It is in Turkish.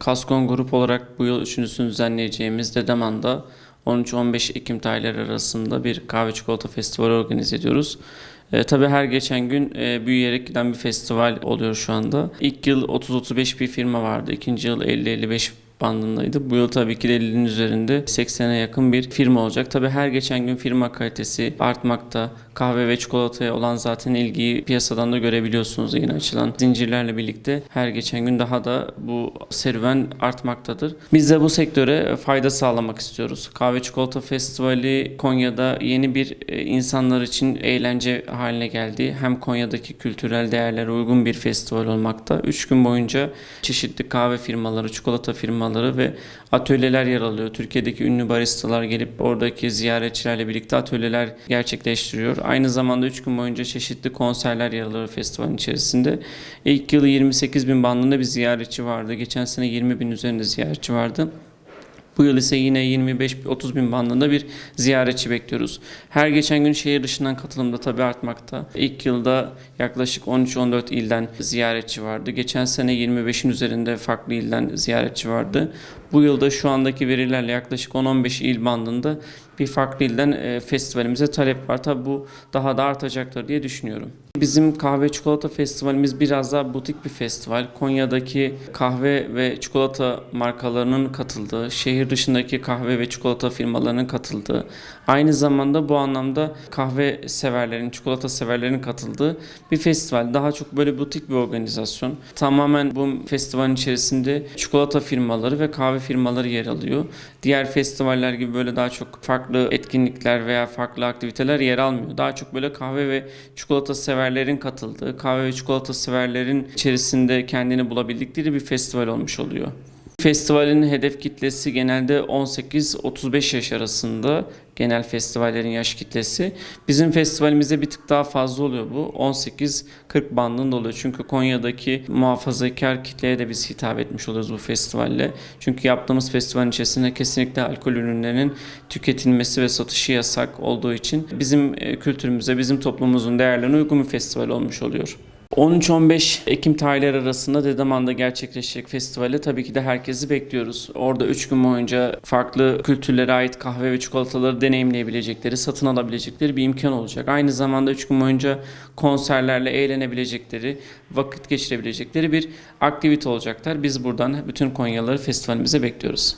Kaskon Grup olarak bu yıl üçüncüsünü düzenleyeceğimiz Dedeman'da 13-15 Ekim tarihleri arasında bir kahve çikolata festivali organize ediyoruz. E, tabii her geçen gün e, büyüyerek giden bir festival oluyor şu anda. İlk yıl 30-35 bir firma vardı. İkinci yıl 50-55 bandındaydı. Bu yıl tabii ki de 50'nin üzerinde 80'e yakın bir firma olacak. Tabii her geçen gün firma kalitesi artmakta. Kahve ve çikolataya olan zaten ilgiyi piyasadan da görebiliyorsunuz yeni açılan zincirlerle birlikte her geçen gün daha da bu serüven artmaktadır. Biz de bu sektöre fayda sağlamak istiyoruz. Kahve Çikolata Festivali Konya'da yeni bir e, insanlar için eğlence haline geldi. Hem Konya'daki kültürel değerlere uygun bir festival olmakta. 3 gün boyunca çeşitli kahve firmaları, çikolata firmaları ve atölyeler yer alıyor. Türkiye'deki ünlü baristalar gelip oradaki ziyaretçilerle birlikte atölyeler gerçekleştiriyor. Aynı zamanda 3 gün boyunca çeşitli konserler yer alıyor festivalin içerisinde. İlk yılı 28 bin bandında bir ziyaretçi vardı. Geçen sene 20 bin üzerinde ziyaretçi vardı. Bu yıl ise yine 25-30 bin bandında bir ziyaretçi bekliyoruz. Her geçen gün şehir dışından katılım da tabii artmakta. İlk yılda yaklaşık 13-14 ilden ziyaretçi vardı. Geçen sene 25'in üzerinde farklı ilden ziyaretçi vardı. Bu yılda şu andaki verilerle yaklaşık 10-15 il bandında bir farklı ilden e, festivalimize talep var. Tabii bu daha da artacaktır diye düşünüyorum. Bizim kahve çikolata festivalimiz biraz daha butik bir festival. Konya'daki kahve ve çikolata markalarının katıldığı, şehir dışındaki kahve ve çikolata firmalarının katıldığı, aynı zamanda bu anlamda kahve severlerin, çikolata severlerin katıldığı bir festival. Daha çok böyle butik bir organizasyon. Tamamen bu festivalin içerisinde çikolata firmaları ve kahve firmaları yer alıyor. Diğer festivaller gibi böyle daha çok farklı etkinlikler veya farklı aktiviteler yer almıyor. Daha çok böyle kahve ve çikolata severlerin katıldığı, kahve ve çikolata severlerin içerisinde kendini bulabildikleri bir festival olmuş oluyor. Festivalin hedef kitlesi genelde 18-35 yaş arasında genel festivallerin yaş kitlesi. Bizim festivalimizde bir tık daha fazla oluyor bu. 18-40 bandında oluyor. Çünkü Konya'daki muhafazakar kitleye de biz hitap etmiş oluyoruz bu festivalle. Çünkü yaptığımız festivalin içerisinde kesinlikle alkol ürünlerinin tüketilmesi ve satışı yasak olduğu için bizim e, kültürümüze, bizim toplumumuzun değerlerine uygun bir festival olmuş oluyor. 13-15 Ekim tarihleri arasında Dedeman'da gerçekleşecek festivale tabii ki de herkesi bekliyoruz. Orada 3 gün boyunca farklı kültürlere ait kahve ve çikolataları deneyimleyebilecekleri, satın alabilecekleri bir imkan olacak. Aynı zamanda 3 gün boyunca konserlerle eğlenebilecekleri, vakit geçirebilecekleri bir aktivite olacaklar. Biz buradan bütün Konyalıları festivalimize bekliyoruz.